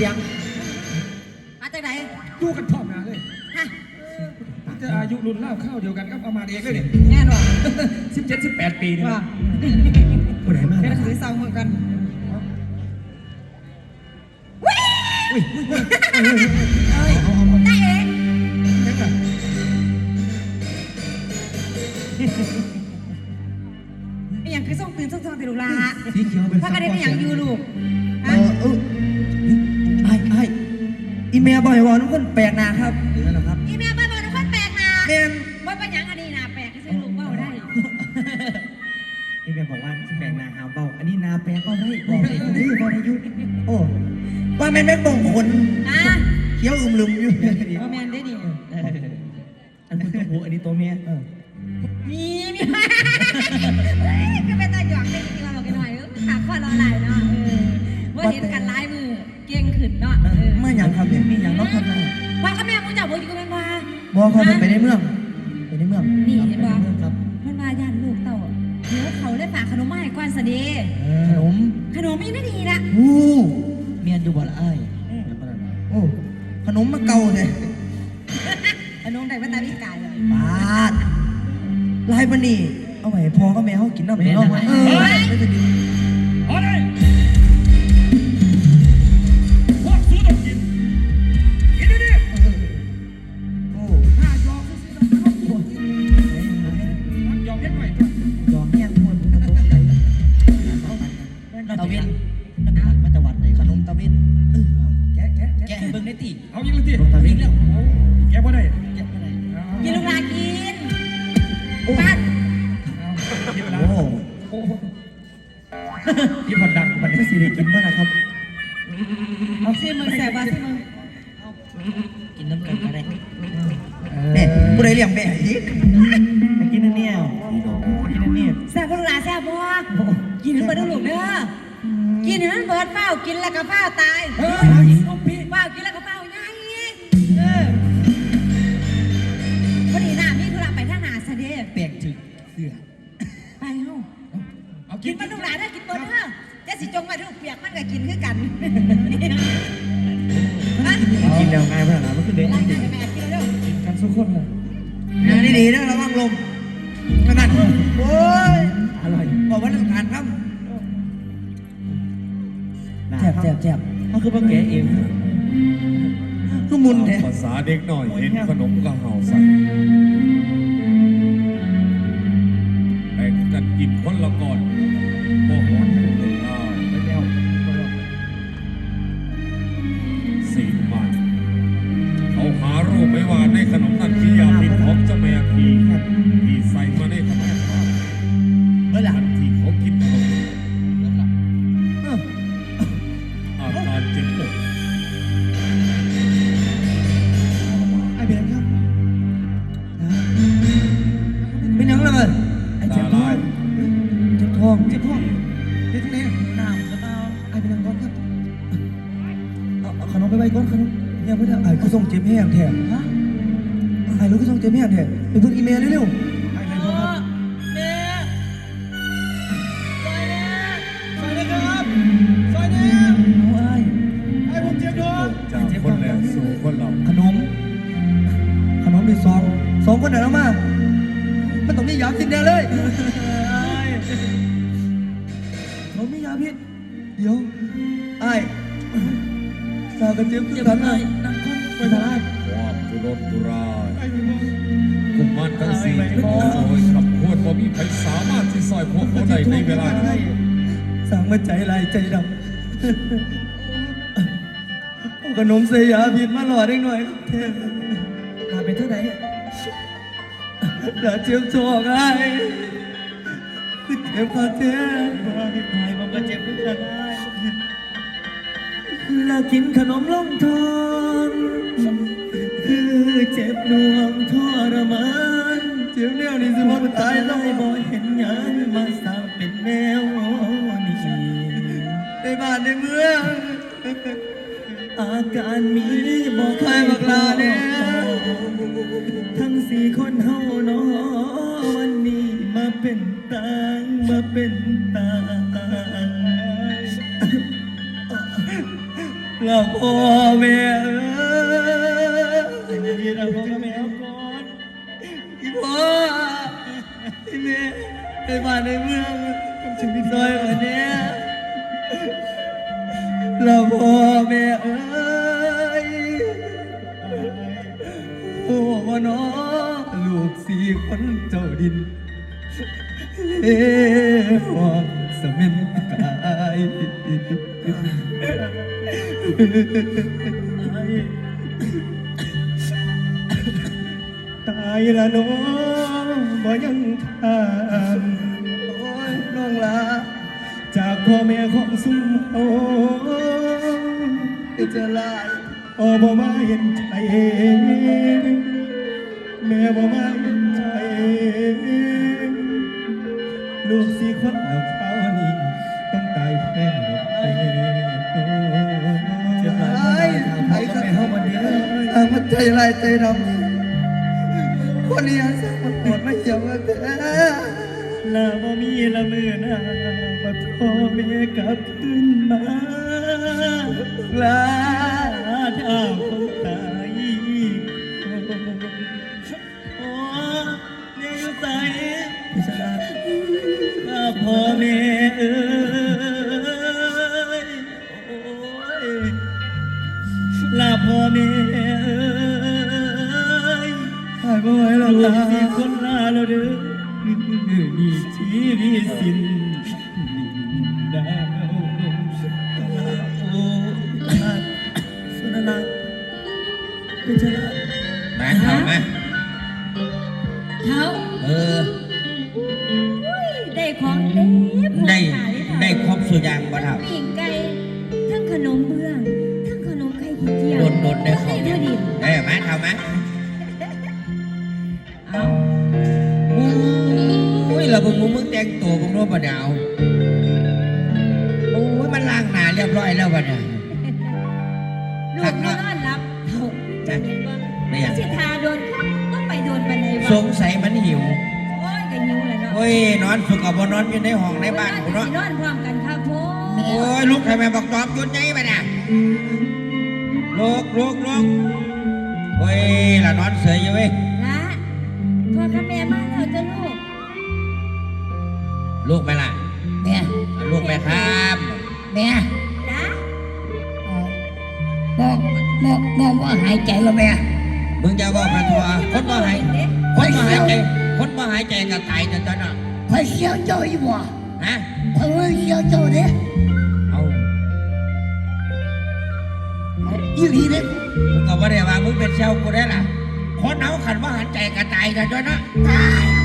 เสียง มาจากไหนอยู่กันพร้อมหนะเลยฮะจะอายุรุ่นเล่าเข้าวเดียวกันกับอามาเองเลยเนี่ยแน่นอนสิบเจ็ดสิบแปดปีนี่ว่าผู้ใดมาเป็นหนังสือเศร้าเหมือนกันอุ้ยได้เองนั่นน่ะไอ้อย่างคือส่งตื่นส่งทองติลูกลาสีเขียวเป็นถ้ากันได้เป็นอย่างอยู่ลูก บ่อยว่าน้องคนแปลกหน้าครับนั่นแหละครับอีเมียบ้านบอกทุกคนแปลกนะแม่นว่าเป็นอย่างอันนี้นะแปลกที่ซื้อลูกเบ้าได้อีเมลบอกว่าแปลกหน้าหาเบาอันนี้นาแปลกก็ได้บอกได้เออบอกได้อยุโอ้ว่าแม่นแม่นบ่งขนอะเขียวอึมลืมอยู่ โอแมนได้ดิเอออันนี้ตัวผู้อันนี้ตัวเมียเบอกเขาไปในเมือง ไปในเมืองนี่เห็นปะ ไปใเมืองครับมันมาย่านลูกเต่าเดี๋ยวเขาเลยฝากขนมมาให้ก่อนสะเดีขนมขนมมีไม่ดีนะอู้เมียนอยู่บ่ละอ้ายโอ้ขนมมาเก่าเลยขนมได้มาตาวิกายเลยบาดลายบันนี่เอาไว้พอก็แม่เขากินน้ำเนาะเออ บ้านกินเวลาโอ้โอ้ที่พันดังพันไม่สิได้กินบ้างนะครับเอาซิมึงแสบว่าซิมึงกินน้ำกันก็ได้เนี่ยผู้ใดเลี้ยงแม่อีกไปกินอันเนี้ยกินอันเนี้ยแสบลูกลาแสบบ่กินให้เบิดลูกเด้อกินให้มันเบิดเฝ้ากินแล้วก็เฝ้าตาย หลานได้กินเบิดเด้อจะสิจงมาลูกเปียกมันก็กินคือกันกินแล้วง่ายขนาดนั้นมันคือเด็กรักกันแม่กินเร็วกินกันทุกคนเลยงานดีๆนะระวังลมขนาดโอ้ยอร่อยบอกว่าน้ำขาดครับแจ็บแจ็บแจ็บเขาคือพ่อแกเองก็มุนแท้ภาษาเด็กหน่อยเห็นขนมก็เห่าใส่แบ่งกันกินคนละก่อน ไหมว่าในขนมนั้นมียาพิษของเจ้าแม่พีที่ใส่มาในขนมเมื่อไหร่ทันทีเขากินขนมอาการเจ็บปวดไอ้เบนครับเป็นยังไงมันไอ้เจ็บท้องเจ็บท้องเจ็บท้องเจ็บที่ไหนน้ำกระเป๋าไอ้เป็นยังก้อนครับเอาขนมไปไว้ก้อนขนม เนี่ยเพื่อนไอ้ก็ส่งเจ็บแห้งแถมฮะไอ้รู้ก็ส่งเจ็บแห้งแถมไปเพิ่งอีเมลเร็วๆไอ้เป็นก้อครับแม่ซอยนะครับซอยเนี่ยเอาไอ้ไอ้ผมเจ็บด้วยจากคนแรกสู่คนหลังขนม ขนมมีสองสองคนไหนแล้วมามันต้องมียาพิษแน่เลยเขามียาพิษเดี๋ยว สาวกระเจี๊ยบคือกันเลยนั่งก้นไปทางความทุรนทุรายไอ้พี่บอลกุมารทั้งสี่ที่โอ้ยขับพวดบ่มีใครสามารถที่ซอยพวกเขาได้ในเวลานี้สั่งมาใจลายใจดำเอาขนมเสียยาพิษมาหล่อได้หน่อยเทพมาเป็นเท่าไหร่อย่าเจ็บจอกไอ้คือเจ็บพอเท่ไอ้มันก็เจ็บเหมือนกันไอ้แล้วกินขนมล่องทอนคือเจ็บหน่วงทรมานเจ็บแนวนี้สิมันตายแล้วบ่เห็นหยังมาสร้างเป็นแนวนี้ในบ้านในเมืองอาการมีบอกใครบอกลาเนี่ยทั้งสี่คนเฮาเนาะวันนี้มาเป็นตางมาเป็นตาง ละพ่อแม่เอ้ยนี่ละพ่อแม่ก่อนอีพ่ออีแม่ไปบ้านในเมืองชีวิตซอยวันนี้ละพ่อแม่เอ้ยโอ้ว่าน้อลูกสี่คนเจ้าดินเอ้หอสมินกาย ตายละน้องบ่ยังทานโอ้ยน้องลาจากพ่อแม่ของสุมโอาจะลายโอ้บ่มาเห็นใจแม่บ่มาเห็น สร้างมันใจลายใจดำคนนี้สร้างมันปวดไม่เหี่ยวแต่ลาบ่มีละมือนาบัดพ่อแม่กลับขึ้นมาลาท้าคง บ่ไหวแล้วลาสี่คนลาแล้วเด้อนี่ชีวิตสิ้นดาวโอ้ลาสุนลาเป็นชนะแม่ทำไหมเท้าเอออุ้ยได้ของเด็บได้หัวขาเลยเท้าได้ครบสุดอย่างบ่ทปีกไก่ทั้งขนมเบื้อง ทั้งขนมไข่ขี้เกียำวโดนโดนได้เขาเท่าดินได้ไหมทำไหม โอ้ยเราบึงมึงมึงแต่งตัวบึงรู้ปะเดาวโอ้ยมันล้างหน้าเรียบร้อยแล้วปะเนี่ยลูกนอนรับเท่าจะเห็นว่าไม่อยากสิทาโดนต้องไปโดนปันไหนวะสงสัยมันหิวโอ้ยกันยิวเลยเนาะโอ้ยนอนฝึกกับบนอนอยู่ในห้องในบ้านกูเนาะนอนพร้อมกันครับพ่อโอ้ยลูกทำไมบอกจอมยุดไงปะเนี่ยลูกลูกลูกโอ้ยละนอนเสยอยู่เว้ยละพ่อกับแม่มาแล้วจะลูก ลูกไหมล่ะแม่ลูกไหมครับแม่จ้ามองมองมองว่าหายใจแล้วแม่มึงจะบอกกันทัวคนบ่หายคนบ่หายใจคนบ่หายใจก็ตายจนตอนน่ะคอยเสียวเจ้าอีบ่ฮะคอยเสียวเจ้าเด้เอาอีหลีเด้กูก็บ่ได้ว่ามึงเป็นเซลกูได้ล่ะคนเอาขันว่าหันใจกระตายกันด้วยนะตาย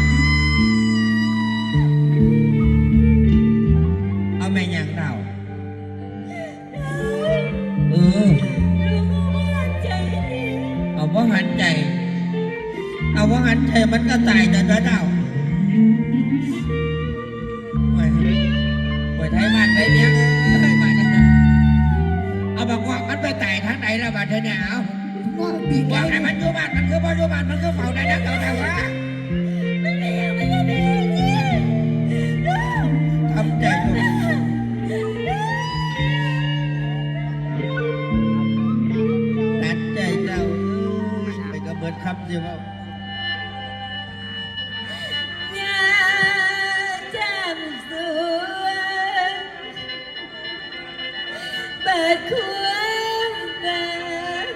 เธอมันก็ตายกันด้วยดาวโอ้ยโอ้ยไทยบ้านไทยเนี้ยเอ้ยบ้านเอาบอกว่ามันไปตายทางไหนล้วบ้านเธอเนี่ยเอาบอกให้มันอยู่บ้านมันคือพ่ออยู่บ้านมันคือเฝ้าได้นักเอาแต่ว่า เปิดความรัก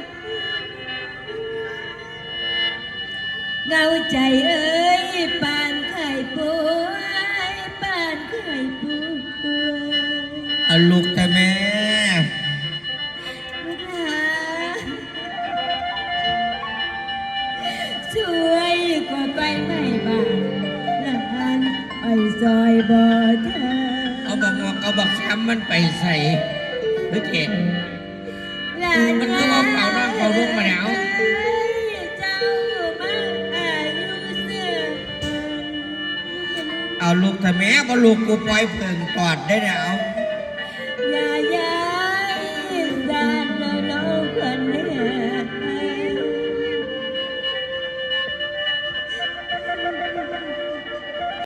เงาใจเอ้ยปานไข่ป่วยปานไข่ป่วยเอาลูกแต่แม่ลูกหลานช่วยก็ไปไม่บ้านหลานไอ้ซอยบ่เธอเอาบักงอกเอาบักช้ำมันไปใส่ หรือเกศหลานมันก็ว่าเฝ้าน้องเฝ้าลูกมาแล้วเจ้ามาอายุเสื่อมเอาลูกแต่แม่บ่ลูกกูปล่อยเพิ่งกอดได้แล้วอย่าอย่า